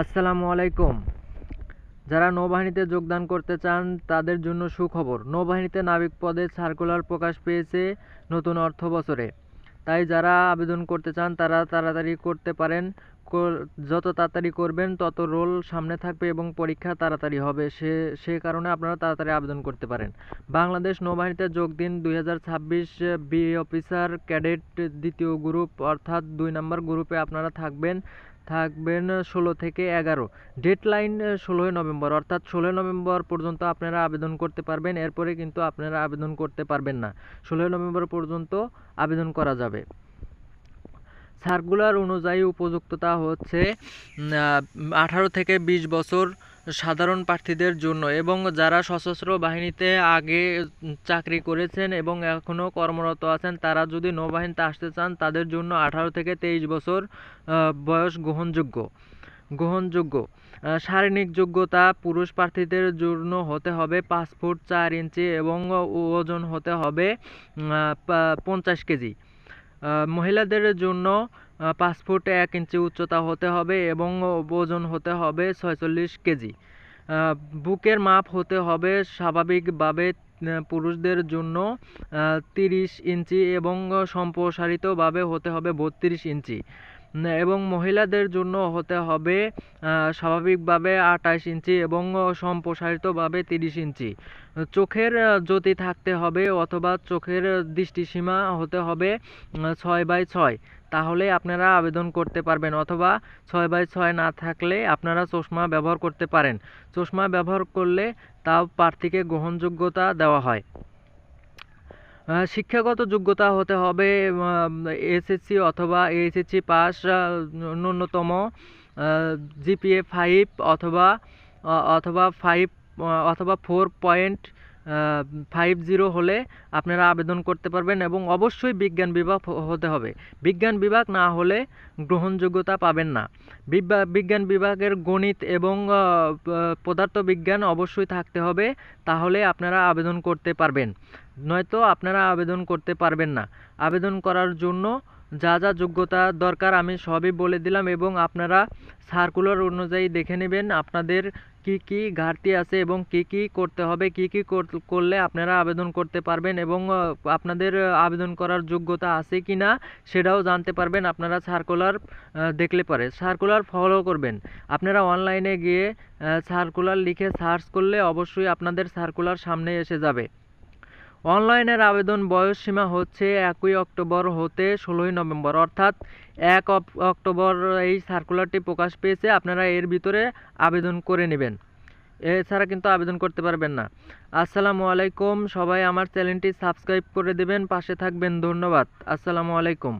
আসসালামু আলাইকুম। যারা নৌবাহিনীতে যোগদান করতে চান, তাদের জন্য সুখবর। নৌবাহিনীতে নাবিক পদে সার্কুলার প্রকাশ পেয়েছে নতুন অর্থ বছরে। তাই যারা আবেদন করতে চান, তারা তাড়াতাড়ি করতে পারেন। যত তাড়াতাড়ি করবেন, তত রোল সামনে থাকবে এবং পরীক্ষা তাড়াতাড়ি হবে। সে সে কারণে আপনারা তাড়াতাড়ি আবেদন করতে পারেন। বাংলাদেশ নৌবাহিনীতে যোগ দিন দুই হাজার ছাব্বিশ বি অফিসার ক্যাডেট দ্বিতীয় গ্রুপ, অর্থাৎ দুই নম্বর গ্রুপে আপনারা থাকবেন। থাকবেন ষোলো থেকে এগারো। ডেডলাইন ষোলোই নভেম্বর, অর্থাৎ ষোলোই নভেম্বর পর্যন্ত আপনারা আবেদন করতে পারবেন, এরপরে কিন্তু আপনারা আবেদন করতে পারবেন না। ষোলোই নভেম্বর পর্যন্ত আবেদন করা যাবে। সার্কুলার অনুযায়ী উপযুক্ততা হচ্ছে আঠারো থেকে বিশ বছর সাধারণ প্রার্থীদের জন্য এবং যারা সশস্ত্র বাহিনীতে আগে চাকরি করেছেন এবং এখনও কর্মরত আছেন, তারা যদি নৌবাহিনীতে আসতে চান, তাদের জন্য আঠারো থেকে তেইশ বছর বয়স গ্রহণযোগ্য। গ্রহণযোগ্য। শারীরিক যোগ্যতা পুরুষ প্রার্থীদের জন্য হতে হবে পাঁচ ফুট চার ইঞ্চি এবং ওজন হতে হবে পঞ্চাশ কেজি। মহিলাদের জন্য পাঁচ ফুট এক ইঞ্চি উচ্চতা হতে হবে এবং ওজন হতে হবে ছয়চল্লিশ কেজি। বুকের মাপ হতে হবে স্বাভাবিকভাবে পুরুষদের জন্য তিরিশ ইঞ্চি এবং সম্প্রসারিতভাবে হতে হবে বত্রিশ ইঞ্চি। এবং মহিলাদের জন্য হতে হবে স্বাভাবিকভাবে আঠাশ ইঞ্চি এবং সম্প্রসারিতভাবে তিরিশ ইঞ্চি। চোখের জ্যোতি থাকতে হবে অথবা চোখের দৃষ্টিসীমা হতে হবে ছয় বাই ছয়। তাহলে আপনারা আবেদন করতে পারবেন অথবা ছয় বাই ছয় না থাকলে আপনারা চশমা ব্যবহার করতে পারেন। চশমা ব্যবহার করলে তাও প্রার্থীকে গ্রহণযোগ্যতা দেওয়া হয়। শিক্ষাগত যোগ্যতা হতে হবে এসএসসি অথবা এইচএসসি পাস ন্যূনতম জিপিএ ফাইভ অথবা অথবা ফাইভ অথবা ফোর পয়েন্ট ফাইভ জিরো হলে আপনারা আবেদন করতে পারবেন এবং অবশ্যই বিজ্ঞান বিভাগ হতে হবে। বিজ্ঞান বিভাগ না হলে গ্রহণযোগ্যতা পাবেন না। বিজ্ঞা- বিজ্ঞান বিভাগের গণিত এবং পদার্থবিজ্ঞান অবশ্যই থাকতে হবে, তাহলে আপনারা আবেদন করতে পারবেন। নয়তো আপনারা আবেদন করতে পারবেন না। আবেদন করার জন্য যা যা যোগ্যতা দরকার আমি সবই বলে দিলাম এবং আপনারা সার্কুলার অনুযায়ী দেখে নেবেন আপনাদের কি কি ঘাটতি আছে এবং কি কি করতে হবে, কি কি কর- করলে আপনারা আবেদন করতে পারবেন এবং আপনাদের আবেদন করার যোগ্যতা আছে কি না সেটাও জানতে পারবেন আপনারা সার্কুলার দেখলে পরে। সার্কুলার ফলো করবেন। আপনারা অনলাইনে গিয়ে সার্কুলার লিখে সার্চ করলে অবশ্যই আপনাদের সার্কুলার সামনে এসে যাবে। অনলাইনের আবেদন বয়স সীমা হচ্ছে একই অক্টোবর হতে ষোলোই নভেম্বর। অর্থাৎ এক অক্টোবর এই সার্কুলারটি প্রকাশ পেয়েছে, আপনারা এর ভিতরে আবেদন করে নেবেন। এছাড়া কিন্তু আবেদন করতে পারবেন না। আসসালামু আলাইকুম। সবাই আমার চ্যানেলটি সাবস্ক্রাইব করে দেবেন, পাশে থাকবেন। ধন্যবাদ। আসসালামু আলাইকুম।